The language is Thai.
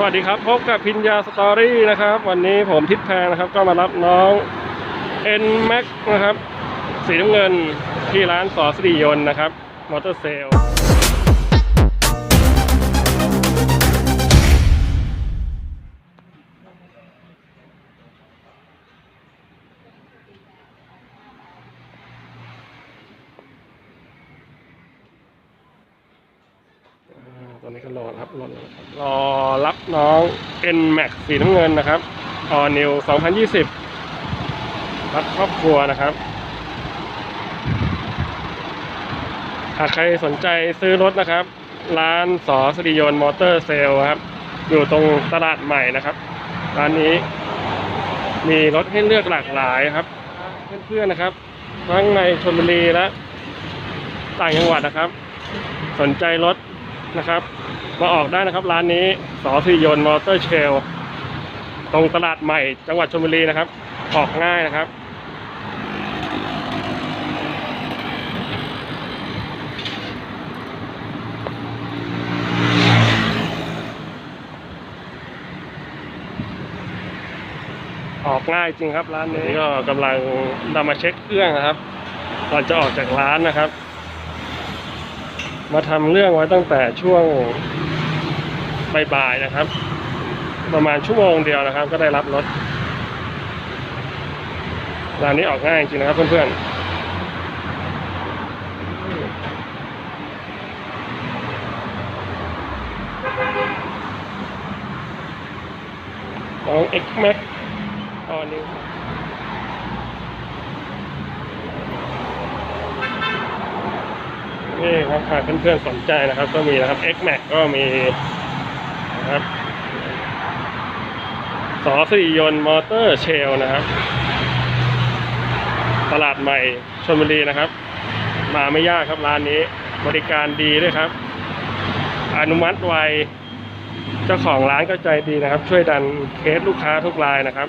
สวัสดีครับ พบกับพิญญาสตอรี่นะครับ วันนี้ผมทิศแพงนะครับ ก็มารับน้อง N Max นะครับ สีน้ำเงินที่ร้านสอสรียนนะครับ มอเตอร์เซล อนนี้ก็รอรับรถรอรับน้อง N Max สีน้ำเงินนะครับ All New 2020 รับครอบครัวนะครับหากใครสนใจซื้อรถนะครับ ร้านสอสริยนมอเตอร์เซลครับ อยู่ตรงตลาดใหม่นะครับ ร้านนี้มีรถให้เลือกหลากหลายครับ เพื่อนๆนะครับ ทั้งในชลบุรีและต่างจังหวัดนะครับ สนใจรถ นะครับ มาออกได้นะครับร้านนี้สอสิริยนต์มอเตอร์เชล ตรงตลาดใหม่จังหวัดชลบุรีนะครับ ออกง่ายนะครับออกง่ายจริงครับร้านนี้ก็กำลังนำมาเช็คเครื่องนะครับก่อนจะออกจากร้านนะครับ มาทำเรื่องไว้ตั้งแต่ช่วงบ่ายๆนะครับ ประมาณชั่วโมงเดียวนะครับ ก็ได้รับรถร้านนี้ออกง่ายจริงนะครับเพื่อนๆน้อง X Max ตอนนี้ นี่ครับหากเพื่อนๆสนใจนะครับ ก็มีนะครับ X Max ก็มีนะครับสอสิริยนต์มอเตอร์เชลนะครับ ตลาดใหม่ชลบุรีนะครับ มาไม่ยากครับร้านนี้บริการดีด้วยครับ อนุมัติไว เจ้าของร้านก็ใจดีนะครับ ช่วยดันเคสลูกค้าทุกรายนะครับ